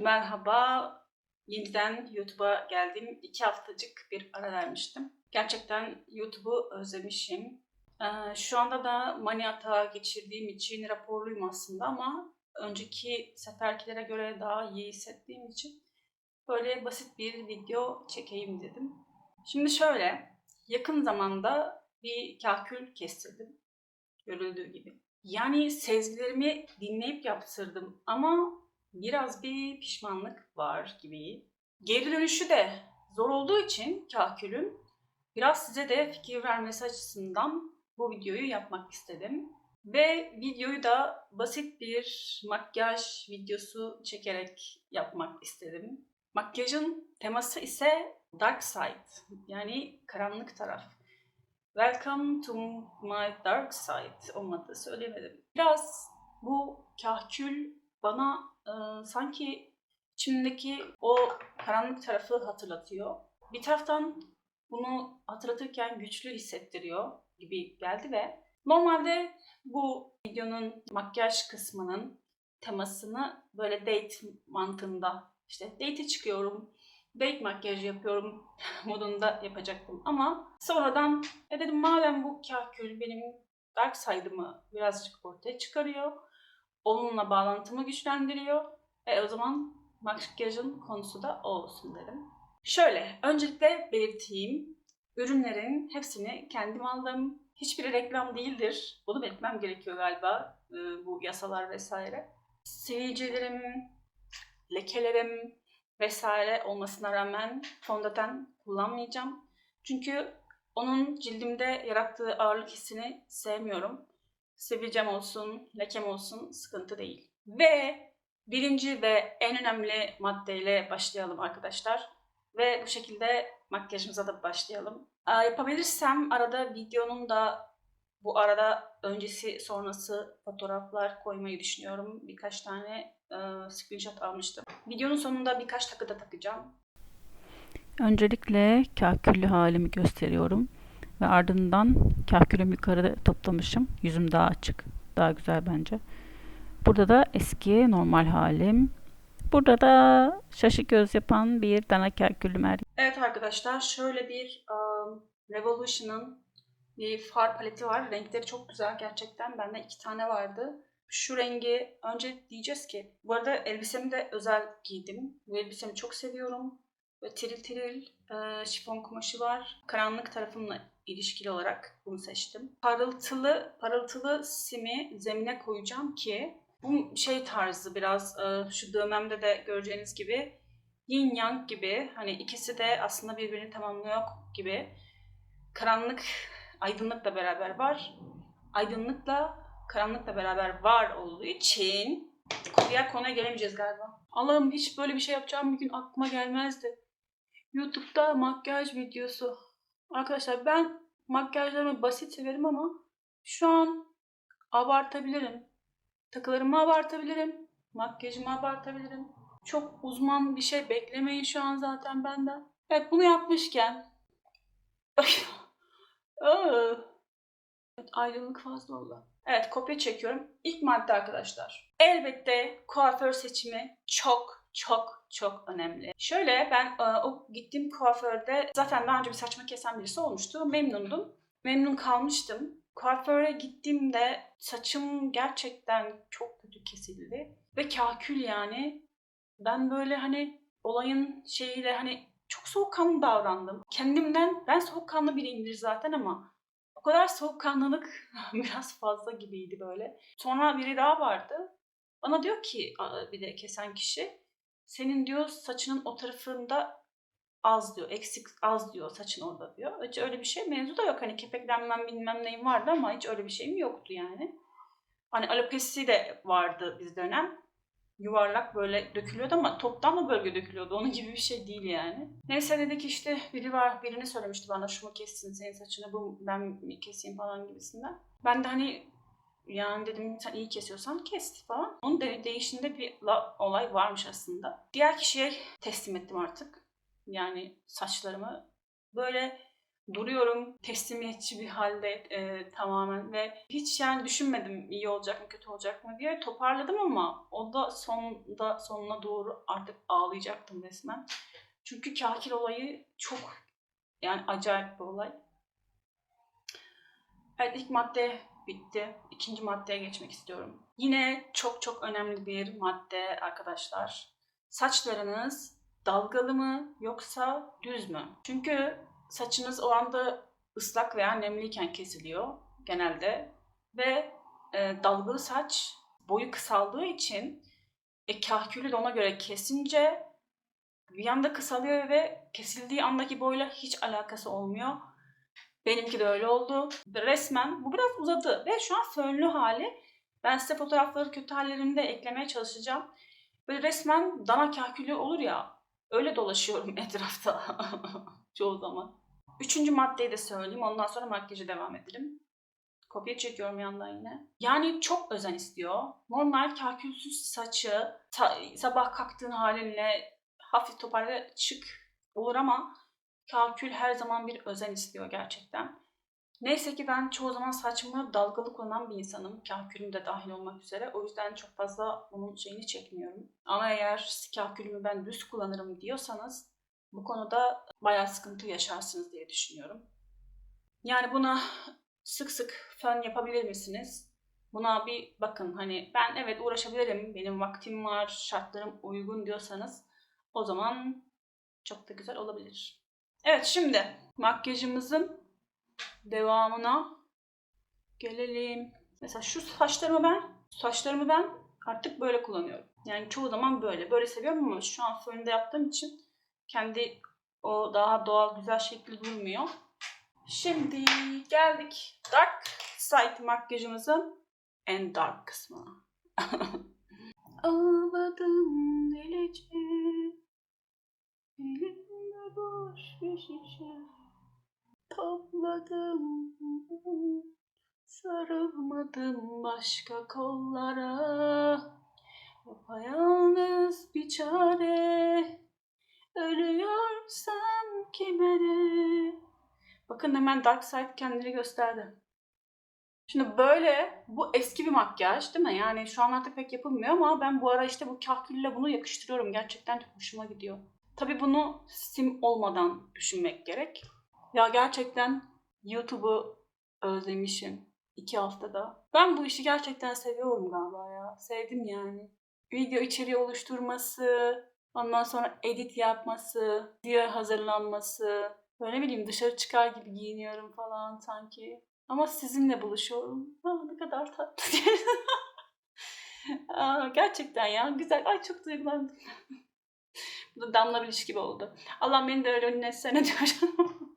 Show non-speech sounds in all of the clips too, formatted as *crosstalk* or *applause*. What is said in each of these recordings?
Merhaba, yeniden YouTube'a geldim. İki haftacık bir ara vermiştim. Gerçekten YouTube'u özlemişim. Ee, şu anda da mani atağı geçirdiğim için raporluyum aslında ama önceki seferkilere göre daha iyi hissettiğim için böyle basit bir video çekeyim dedim. Şimdi şöyle, yakın zamanda bir kahkül kestirdim. Görüldüğü gibi. Yani sezgilerimi dinleyip yaptırdım ama biraz bir pişmanlık var gibi. Geri dönüşü de zor olduğu için kahkülün biraz size de fikir vermesi açısından bu videoyu yapmak istedim. Ve videoyu da basit bir makyaj videosu çekerek yapmak istedim. Makyajın teması ise dark side yani karanlık taraf. Welcome to my dark side olmadı söylemedim. Biraz bu kahkül bana sanki içimdeki o karanlık tarafı hatırlatıyor. Bir taraftan bunu hatırlatırken güçlü hissettiriyor gibi geldi ve normalde bu videonun makyaj kısmının temasını böyle date mantığında işte date'e çıkıyorum, date makyajı yapıyorum *laughs* modunda yapacaktım ama sonradan e dedim madem bu kahkül benim dark side'ımı birazcık ortaya çıkarıyor onunla bağlantımı güçlendiriyor. E o zaman makyajın konusu da o olsun dedim. Şöyle, öncelikle belirteyim. Ürünlerin hepsini kendim aldım. Hiçbiri reklam değildir. Bunu belirtmem gerekiyor galiba. e, bu yasalar vesaire. Sivilcelerim, lekelerim vesaire olmasına rağmen fondöten kullanmayacağım. Çünkü onun cildimde yarattığı ağırlık hissini sevmiyorum sivilcem olsun, lekem olsun sıkıntı değil. Ve birinci ve en önemli maddeyle başlayalım arkadaşlar. Ve bu şekilde makyajımıza da başlayalım. Aa, yapabilirsem arada videonun da bu arada öncesi sonrası fotoğraflar koymayı düşünüyorum. Birkaç tane e, screenshot almıştım. Videonun sonunda birkaç takı da takacağım. Öncelikle kahküllü halimi gösteriyorum ve ardından kahkülümü yukarıda toplamışım. Yüzüm daha açık, daha güzel bence. Burada da eski normal halim. Burada da şaşı göz yapan bir dana kahküllü mer. Evet arkadaşlar şöyle bir um, Revolution'ın bir far paleti var. Renkleri çok güzel gerçekten. Bende iki tane vardı. Şu rengi önce diyeceğiz ki bu arada elbisemi de özel giydim. Bu elbisemi çok seviyorum. Böyle tiril tiril e, şifon kumaşı var. Karanlık tarafımla ilişkili olarak bunu seçtim. Parıltılı parıltılı simi zemine koyacağım ki bu şey tarzı biraz e, şu dövmemde de göreceğiniz gibi yin yang gibi hani ikisi de aslında birbirini tamamlıyor gibi karanlık aydınlıkla beraber var. Aydınlıkla karanlıkla beraber var olduğu için diğer konuya gelemeyeceğiz galiba. Allah'ım hiç böyle bir şey yapacağım bir gün aklıma gelmezdi. YouTube'da makyaj videosu. Arkadaşlar ben makyajlarımı basit severim ama şu an abartabilirim. Takılarımı abartabilirim. Makyajımı abartabilirim. Çok uzman bir şey beklemeyin şu an zaten benden. Evet bunu yapmışken. *laughs* Evet, ayrılık fazla oldu. Evet kopya çekiyorum. İlk madde arkadaşlar. Elbette kuaför seçimi çok çok çok önemli. Şöyle ben e, o gittiğim kuaförde zaten daha önce bir saçma kesen birisi olmuştu. Memnundum. Memnun kalmıştım. Kuaföre gittiğimde saçım gerçekten çok kötü kesildi. Ve kakül yani. Ben böyle hani olayın şeyiyle hani çok soğukkanlı davrandım. Kendimden ben soğukkanlı biriyimdir zaten ama o kadar soğukkanlılık *laughs* biraz fazla gibiydi böyle. Sonra biri daha vardı. Bana diyor ki bir de kesen kişi senin diyor saçının o tarafında az diyor, eksik az diyor saçın orada diyor. Hiç öyle bir şey mevzu da yok. Hani kepeklenmem bilmem neyim vardı ama hiç öyle bir şeyim yoktu yani. Hani alopesi de vardı biz dönem. Yuvarlak böyle dökülüyordu ama toptan mı bölge dökülüyordu? Onun gibi bir şey değil yani. Neyse dedik işte biri var, birini söylemişti bana şu mu kessin senin saçını bu ben mi keseyim falan gibisinden. Ben de hani yani dedim sen iyi kesiyorsan kes falan. Onun de değişinde bir la- olay varmış aslında. Diğer kişiye teslim ettim artık. Yani saçlarımı böyle duruyorum teslimiyetçi bir halde e, tamamen ve hiç yani düşünmedim iyi olacak mı kötü olacak mı diye toparladım ama o da sonunda sonuna doğru artık ağlayacaktım resmen. Çünkü kakil olayı çok yani acayip bir olay. Evet ilk madde bitti. İkinci maddeye geçmek istiyorum. Yine çok çok önemli bir madde arkadaşlar. Saçlarınız dalgalı mı yoksa düz mü? Çünkü saçınız o anda ıslak veya nemliyken kesiliyor genelde ve e, dalgalı saç boyu kısaldığı için e, kahkülü de ona göre kesince bir anda kısalıyor ve kesildiği andaki boyla hiç alakası olmuyor. Benimki de öyle oldu. Resmen bu biraz uzadı ve şu an fönlü hali. Ben size fotoğrafları kötü hallerini de eklemeye çalışacağım. Böyle resmen dana kahkülü olur ya öyle dolaşıyorum *laughs* etrafta *laughs* çoğu zaman. Üçüncü maddeyi de söyleyeyim ondan sonra makyajı devam edelim. Kopya çekiyorum yandan yine. Yani çok özen istiyor. Normal kahkülsüz saçı sa- sabah kalktığın halinle hafif toparla çık olur ama kalkül her zaman bir özen istiyor gerçekten. Neyse ki ben çoğu zaman saçımı dalgalı kullanan bir insanım. Kahkülüm de dahil olmak üzere. O yüzden çok fazla bunun şeyini çekmiyorum. Ama eğer kahkülümü ben düz kullanırım diyorsanız bu konuda bayağı sıkıntı yaşarsınız diye düşünüyorum. Yani buna sık sık fön yapabilir misiniz? Buna bir bakın hani ben evet uğraşabilirim, benim vaktim var, şartlarım uygun diyorsanız o zaman çok da güzel olabilir. Evet şimdi makyajımızın devamına gelelim. Mesela şu saçlarımı ben saçlarımı ben artık böyle kullanıyorum. Yani çoğu zaman böyle. Böyle seviyorum ama şu an fönde yaptığım için kendi o daha doğal güzel şekli durmuyor. Şimdi geldik dark side makyajımızın en dark kısmına. *laughs* Ağladım delice Elimde boş bir şişe Topladım Sarılmadım başka kollara Yapayalnız bir çare Ölüyorsam kime ne? Bakın hemen Dark Side kendini gösterdi. Şimdi böyle bu eski bir makyaj değil mi? Yani şu an artık pek yapılmıyor ama ben bu ara işte bu kahkülle bunu yakıştırıyorum. Gerçekten çok hoşuma gidiyor. Tabii bunu sim olmadan düşünmek gerek. Ya gerçekten YouTube'u özlemişim. iki haftada. Ben bu işi gerçekten seviyorum galiba ya. Sevdim yani. Video içeriği oluşturması, ondan sonra edit yapması, video hazırlanması, böyle bileyim dışarı çıkar gibi giyiniyorum falan sanki. Ama sizinle buluşuyorum. Aa, ne kadar tatlı. *laughs* Aa, gerçekten ya güzel. Ay çok duygulandım. *laughs* *laughs* Bu da damla biliş gibi oldu. Allah beni de öyle önüne *laughs* diyorum.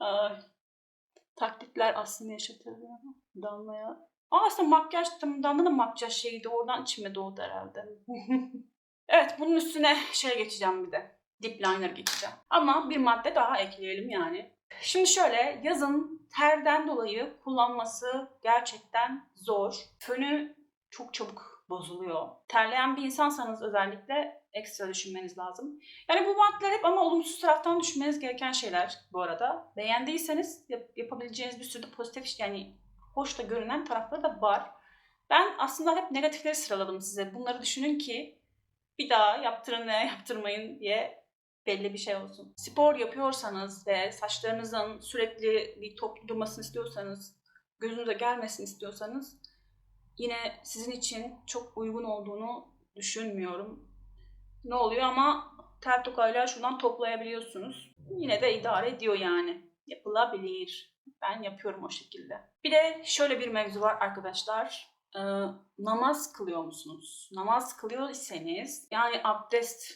Ay. Taklitler aslında yaşatır ya. Damlaya. Aa, aslında makyaj, damla da makyaj şeydi. Oradan içime doğdu herhalde. *laughs* evet bunun üstüne şey geçeceğim bir de. Dip liner geçeceğim. Ama bir madde daha ekleyelim yani. Şimdi şöyle yazın terden dolayı kullanması gerçekten zor. Fönü çok çabuk bozuluyor. Terleyen bir insansanız özellikle ekstra düşünmeniz lazım. Yani bu maddeler hep ama olumsuz taraftan düşünmeniz gereken şeyler bu arada. Beğendiyseniz yap- yapabileceğiniz bir sürü de pozitif yani hoş da görünen tarafları da var. Ben aslında hep negatifleri sıraladım size. Bunları düşünün ki bir daha yaptırın veya *laughs* yaptırmayın diye belli bir şey olsun. Spor yapıyorsanız ve saçlarınızın sürekli bir toplu durmasını istiyorsanız, gözünüze gelmesini istiyorsanız yine sizin için çok uygun olduğunu düşünmüyorum. Ne oluyor ama tel tokayla şuradan toplayabiliyorsunuz. Yine de idare ediyor yani. Yapılabilir. Ben yapıyorum o şekilde. Bir de şöyle bir mevzu var arkadaşlar. Ee, namaz kılıyor musunuz? Namaz kılıyor iseniz yani abdest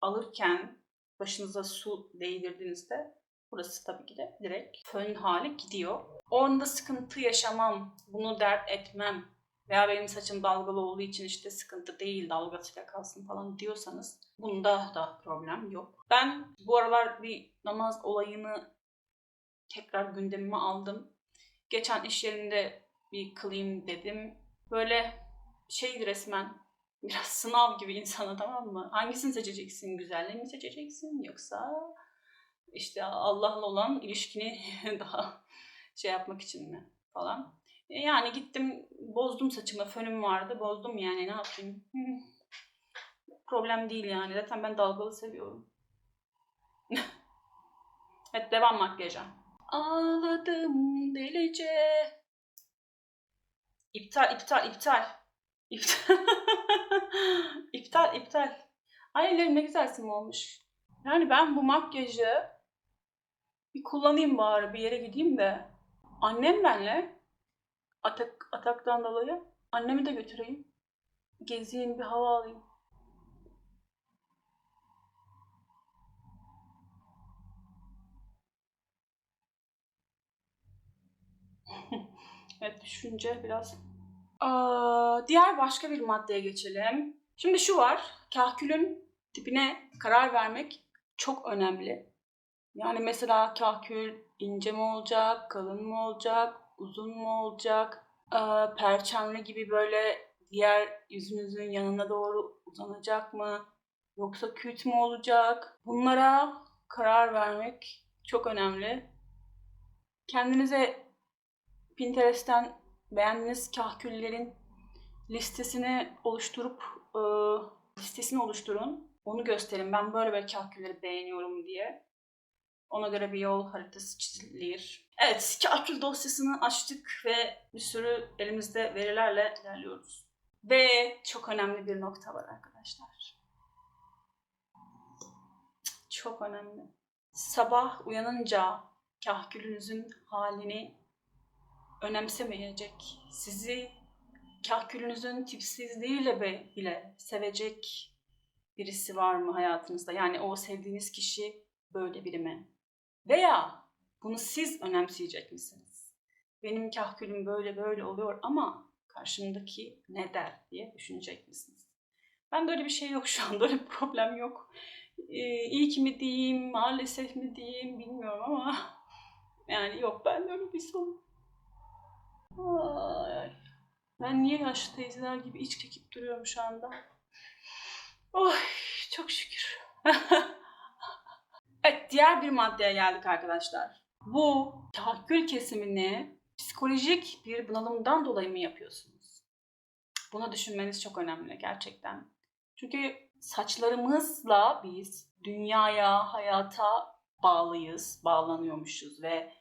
alırken başınıza su değdirdiğinizde burası tabii ki de direkt fön hali gidiyor. Orada sıkıntı yaşamam, bunu dert etmem veya benim saçım dalgalı olduğu için işte sıkıntı değil dalgasıyla kalsın falan diyorsanız bunda da problem yok. Ben bu aralar bir namaz olayını tekrar gündemime aldım. Geçen iş yerinde bir kılayım dedim. Böyle şeydi resmen *laughs* biraz sınav gibi insana tamam mı? Hangisini seçeceksin? Güzelliği mi seçeceksin yoksa işte Allah'la olan ilişkini *laughs* daha şey yapmak için mi falan. Yani gittim bozdum saçımı, fönüm vardı, bozdum yani ne yapayım. *laughs* Problem değil yani. Zaten ben dalgalı seviyorum. *laughs* evet devam makyaja. Ağladım delice. İptal, iptal, iptal. İptal. *laughs* iptal, iptal. Ay ellerim ne güzel sim olmuş. Yani ben bu makyajı bir kullanayım bari bir yere gideyim de. Annem benle atak, ataktan dolayı annemi de götüreyim. Gezeyim bir hava alayım. *laughs* evet düşünce biraz. Aa, diğer başka bir maddeye geçelim. Şimdi şu var. Kahkülün tipine karar vermek çok önemli. Yani mesela kahkül ince mi olacak, kalın mı olacak, uzun mu olacak, Aa, perçemli gibi böyle diğer yüzünüzün yanına doğru uzanacak mı, yoksa küt mü olacak? Bunlara karar vermek çok önemli. Kendinize Pinterest'ten beğendiğiniz kahküllerin listesini oluşturup e, listesini oluşturun. Onu gösterin. Ben böyle böyle kahkülleri beğeniyorum diye. Ona göre bir yol haritası çizilir. Evet, kahkül dosyasını açtık ve bir sürü elimizde verilerle ilerliyoruz. Ve çok önemli bir nokta var arkadaşlar. Çok önemli. Sabah uyanınca kahkülünüzün halini önemsemeyecek, sizi kahkülünüzün tipsizliğiyle bile sevecek birisi var mı hayatınızda? Yani o sevdiğiniz kişi böyle biri mi? Veya bunu siz önemseyecek misiniz? Benim kahkülüm böyle böyle oluyor ama karşımdaki ne der diye düşünecek misiniz? Ben öyle bir şey yok şu anda, *laughs* öyle bir problem yok. Ee, iyi ki mi diyeyim, maalesef mi diyeyim bilmiyorum ama *laughs* yani yok ben öyle bir sorun. Ay. Ben niye yaşlı teyzeler gibi iç çekip duruyorum şu anda? Oy çok şükür. *laughs* evet diğer bir maddeye geldik arkadaşlar. Bu tahakkül kesimini psikolojik bir bunalımdan dolayı mı yapıyorsunuz? Bunu düşünmeniz çok önemli gerçekten. Çünkü saçlarımızla biz dünyaya, hayata bağlıyız, bağlanıyormuşuz ve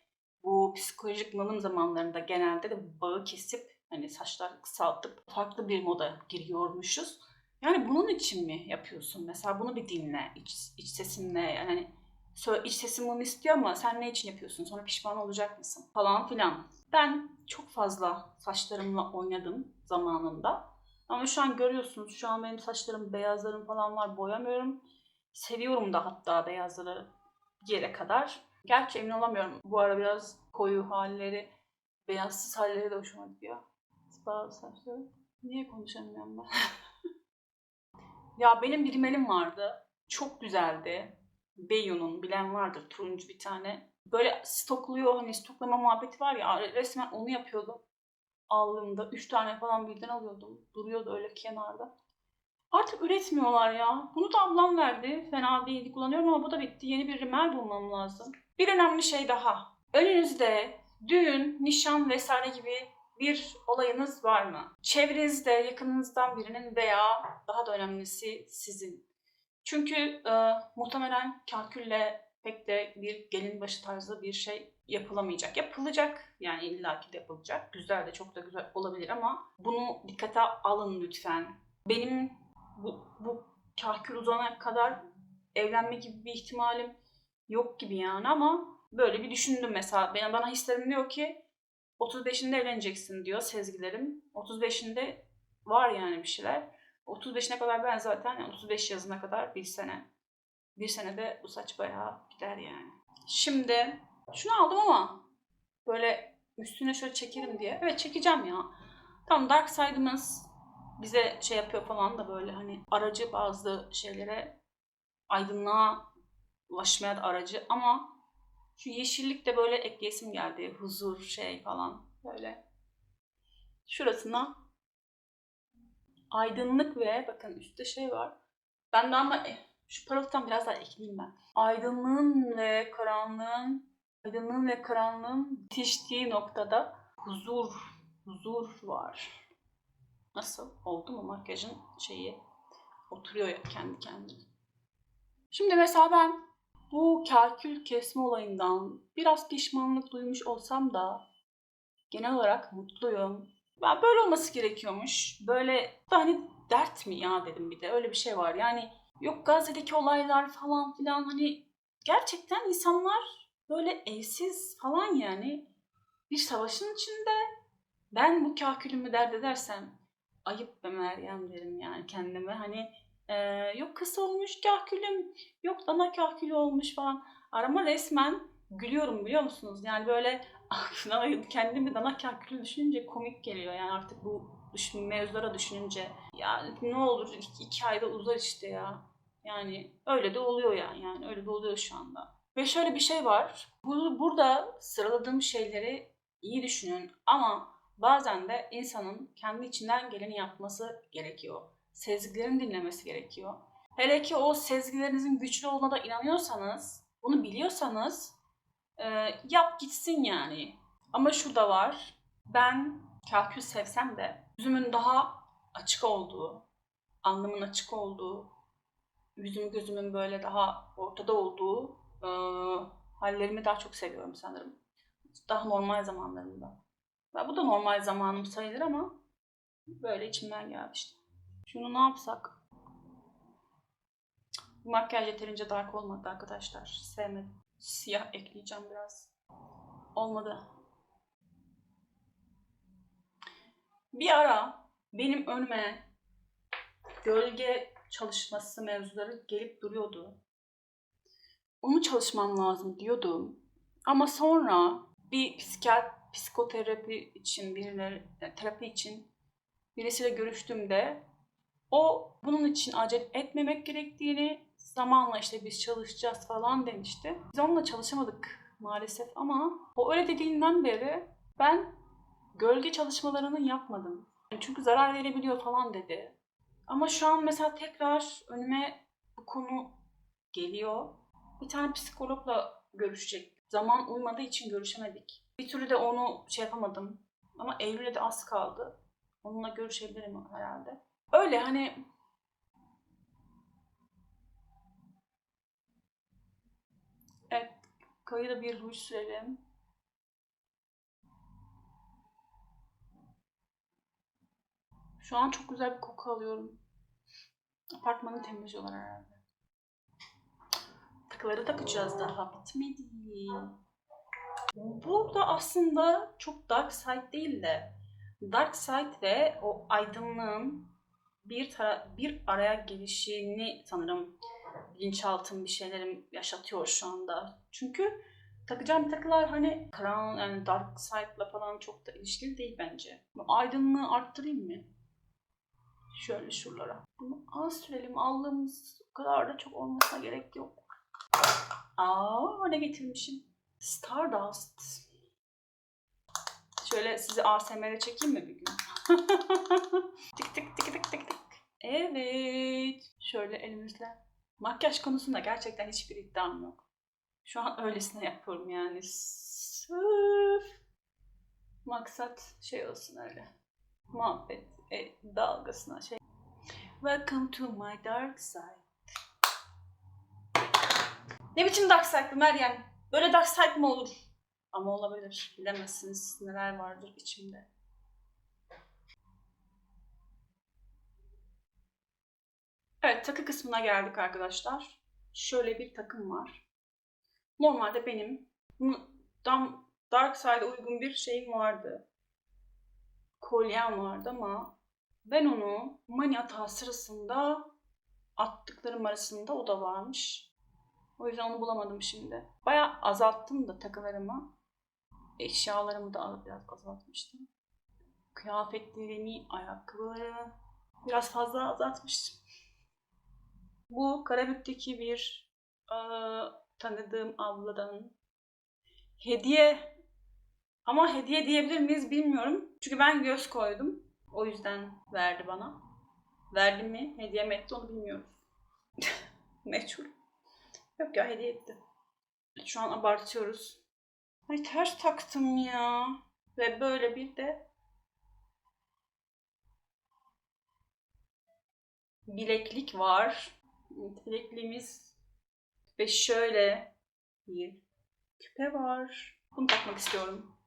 bu psikolojik bunalım zamanlarında genelde de bağı kesip hani saçlar kısaltıp farklı bir moda giriyormuşuz. Yani bunun için mi yapıyorsun? Mesela bunu bir dinle, iç, iç sesinle yani iç sesin bunu istiyor ama sen ne için yapıyorsun? Sonra pişman olacak mısın? Falan filan. Ben çok fazla saçlarımla oynadım zamanında. Ama şu an görüyorsunuz şu an benim saçlarım beyazlarım falan var boyamıyorum. Seviyorum da hatta beyazları bir yere kadar. Gerçi emin olamıyorum. Bu ara biraz koyu halleri, beyazsız halleri de hoşuma gidiyor. Bazı saçları. Niye konuşamıyorum ben? *laughs* ya benim bir rimelim vardı. Çok güzeldi. Beyon'un bilen vardır turuncu bir tane. Böyle stokluyor hani stoklama muhabbeti var ya resmen onu yapıyordum. Aldığımda 3 tane falan birden alıyordum. Duruyordu öyle kenarda. Artık üretmiyorlar ya. Bunu da ablam verdi. Fena değildi kullanıyorum ama bu da bitti. Yeni bir rimel bulmam lazım. Bir önemli şey daha. Önünüzde düğün, nişan vesaire gibi bir olayınız var mı? Çevrenizde yakınınızdan birinin veya daha da önemlisi sizin. Çünkü e, muhtemelen kalkülle pek de bir gelin başı tarzı bir şey yapılamayacak. Yapılacak yani illaki de yapılacak. Güzel de çok da güzel olabilir ama bunu dikkate alın lütfen. Benim bu, bu kahkül uzana kadar evlenme gibi bir ihtimalim yok gibi yani ama böyle bir düşündüm mesela. Benim bana hislerim diyor ki 35'inde evleneceksin diyor sezgilerim. 35'inde var yani bir şeyler. 35'ine kadar ben zaten yani 35 yazına kadar bir sene. Bir senede bu saç bayağı gider yani. Şimdi şunu aldım ama böyle üstüne şöyle çekerim diye. Evet çekeceğim ya. Tamam Dark Side'ımız bize şey yapıyor falan da böyle hani aracı bazı şeylere aydınlığa ulaşmaya da aracı ama şu yeşillik de böyle ekleyesim geldi. Huzur şey falan böyle. Şurasına aydınlık ve bakın üstte şey var. Ben de ama Şu parıltıdan biraz daha ekleyeyim ben. Aydınlığın ve karanlığın, aydınlığın ve karanlığın bitiştiği noktada huzur, huzur var. Nasıl? Oldu mu makyajın şeyi? Oturuyor ya kendi kendine. Şimdi mesela ben bu kalkül kesme olayından biraz pişmanlık duymuş olsam da genel olarak mutluyum. Ben böyle olması gerekiyormuş. Böyle hani dert mi ya dedim bir de. Öyle bir şey var. Yani yok Gazze'deki olaylar falan filan hani gerçekten insanlar böyle evsiz falan yani. Bir savaşın içinde ben bu kahkülümü dert edersem ayıp be Meryem derim yani kendime. Hani e, yok kısa olmuş kahkülüm yok dana kahkülü olmuş falan. Arama resmen gülüyorum biliyor musunuz? Yani böyle aklına kendimi dana kahkülü düşününce komik geliyor yani artık bu düşün, mevzulara düşününce ya ne olur iki, iki ayda uzar işte ya yani öyle de oluyor yani yani öyle de oluyor şu anda ve şöyle bir şey var bu, burada sıraladığım şeyleri iyi düşünün ama bazen de insanın kendi içinden geleni yapması gerekiyor. Sezgilerini dinlemesi gerekiyor. Hele ki o sezgilerinizin güçlü olduğuna da inanıyorsanız, bunu biliyorsanız e, yap gitsin yani. Ama şu da var, ben kalkül sevsem de yüzümün daha açık olduğu, alnımın açık olduğu, yüzüm gözümün böyle daha ortada olduğu e, hallerimi daha çok seviyorum sanırım. Daha normal zamanlarımda. Ya bu da normal zamanım sayılır ama böyle içimden geldi işte. Şunu ne yapsak? Bu makyaj yeterince dark olmadı arkadaşlar. Sevmedim. Siyah ekleyeceğim biraz. Olmadı. Bir ara benim önüme gölge çalışması mevzuları gelip duruyordu. Onu çalışmam lazım diyordum. Ama sonra bir psikiyat psikoterapi için birileri terapi için birisiyle görüştüğümde o bunun için acele etmemek gerektiğini zamanla işte biz çalışacağız falan demişti. Biz onunla çalışamadık maalesef ama o öyle dediğinden beri ben gölge çalışmalarını yapmadım. Çünkü zarar verebiliyor falan dedi. Ama şu an mesela tekrar önüme bu konu geliyor. Bir tane psikologla görüşecek. Zaman uymadığı için görüşemedik. Bir türlü de onu şey yapamadım. Ama Eylül'e de az kaldı. Onunla görüşebilirim herhalde. Öyle hani Evet, kayıda bir ruj sürelim. Şu an çok güzel bir koku alıyorum. Apartmanı temizliyorlar herhalde. Takıları takacağız daha bitmedi. Burada aslında çok dark side değil de dark side ve o aydınlığın bir bir araya gelişini sanırım bilinçaltım bir şeylerim yaşatıyor şu anda. Çünkü takacağım takılar hani karan yani dark side'la falan çok da ilişkili değil bence. Aydınlığı arttırayım mı? Şöyle şuralara. Bunu az sürelim. Aldığımız o kadar da çok olmasına gerek yok. Aa ne getirmişim? Stardust. Şöyle sizi ASMR'e çekeyim mi bir gün? *laughs* tık tık tık tık tık tık. Evet. Şöyle elimizle. Makyaj konusunda gerçekten hiçbir iddiam yok. Şu an öylesine yapıyorum yani. Sırf maksat şey olsun öyle. Muhabbet e, dalgasına şey. Welcome to my dark side. Ne biçim dark side Meryem? Böyle dark side mi olur? Ama olabilir. Bilemezsiniz neler vardır içimde. Evet takı kısmına geldik arkadaşlar. Şöyle bir takım var. Normalde benim tam dark side'a uygun bir şeyim vardı. Kolyem vardı ama ben onu mani atağı sırasında attıklarım arasında o da varmış. O yüzden onu bulamadım şimdi. Bayağı azalttım da takılarımı. Eşyalarımı da biraz azaltmıştım. Kıyafetlerimi, ayakkabıları biraz fazla azaltmıştım. Bu Karabük'teki bir e, tanıdığım abladan hediye ama hediye diyebilir miyiz bilmiyorum. Çünkü ben göz koydum. O yüzden verdi bana. Verdi mi, hediye mi etti onu bilmiyorum. *laughs* Meçhul. Yok ya hediye etti. Şu an abartıyoruz. Ay ters taktım ya. Ve böyle bir de bileklik var. Bilekliğimiz ve şöyle bir küpe var. Bunu takmak istiyorum.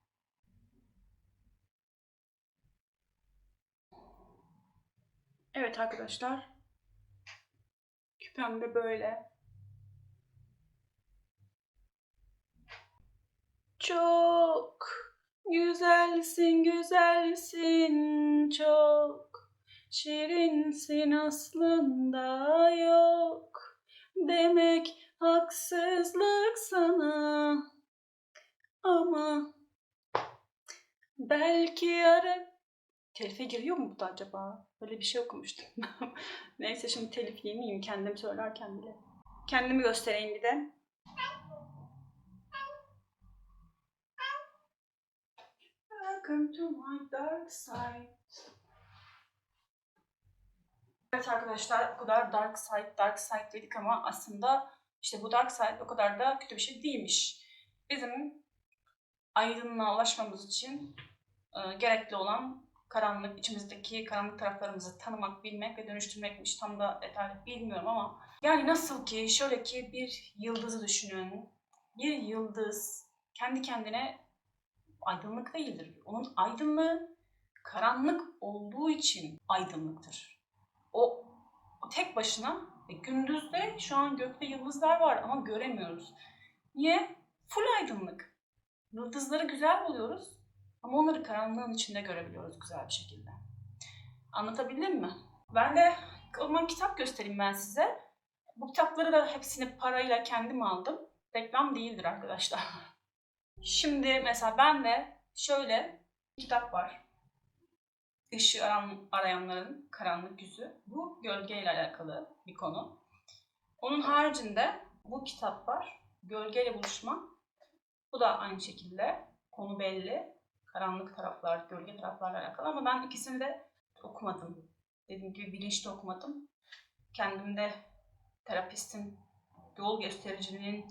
Evet arkadaşlar. Küpem de böyle. Çok güzelsin, güzelsin çok. Şirinsin aslında yok. Demek haksızlık sana. Ama belki yarın Telife giriyor mu bu da acaba? Böyle bir şey okumuştum. *laughs* Neyse şimdi telif yemeyeyim kendim söylerken bile. Kendimi göstereyim bir de. Welcome to my dark side. Evet arkadaşlar o kadar dark side dark side dedik ama aslında işte bu dark side o kadar da kötü bir şey değilmiş. Bizim aydınlığa ulaşmamız için e, gerekli olan karanlık, içimizdeki karanlık taraflarımızı tanımak, bilmek ve dönüştürmekmiş. Tam da detaylı bilmiyorum ama yani nasıl ki şöyle ki bir yıldızı düşünün. Bir yıldız kendi kendine aydınlık değildir. Onun aydınlığı karanlık olduğu için aydınlıktır. O, tek başına e, gündüzde şu an gökte yıldızlar var ama göremiyoruz. Niye? Full aydınlık. Yıldızları güzel buluyoruz ama onları karanlığın içinde görebiliyoruz güzel bir şekilde. Anlatabildim mi? Ben de o zaman kitap göstereyim ben size. Bu kitapları da hepsini parayla kendim aldım. Reklam değildir arkadaşlar. *laughs* Şimdi mesela ben de şöyle kitap var. Işığı aran- arayanların karanlık yüzü. Bu gölgeyle alakalı bir konu. Onun haricinde bu kitap var. Gölgeyle buluşma. Bu da aynı şekilde konu belli karanlık taraflar, gölge taraflarla alakalı ama ben ikisini de okumadım. Dediğim gibi bilinçli okumadım. Kendimde terapistin, yol göstericinin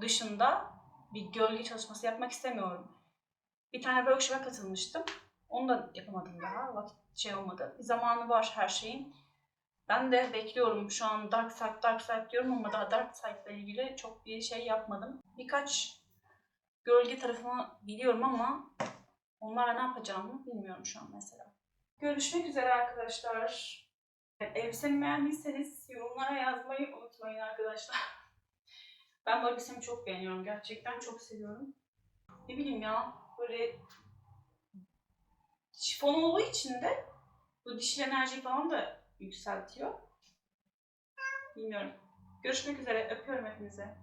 dışında bir gölge çalışması yapmak istemiyorum. Bir tane workshop'a katılmıştım. Onu da yapamadım daha. Vakit şey olmadı. Bir zamanı var her şeyin. Ben de bekliyorum. Şu an Dark Side, Dark Side diyorum ama daha Dark Side ile ilgili çok bir şey yapmadım. Birkaç gölge tarafını biliyorum ama Onlarla ne yapacağımı bilmiyorum şu an mesela. Görüşmek üzere arkadaşlar. Elbisemi beğendiyseniz yorumlara yazmayı unutmayın arkadaşlar. Ben bu elbisemi çok beğeniyorum. Gerçekten çok seviyorum. Ne bileyim ya böyle şifon olduğu için de bu dişil enerji falan da yükseltiyor. Bilmiyorum. Görüşmek üzere. Öpüyorum hepinize.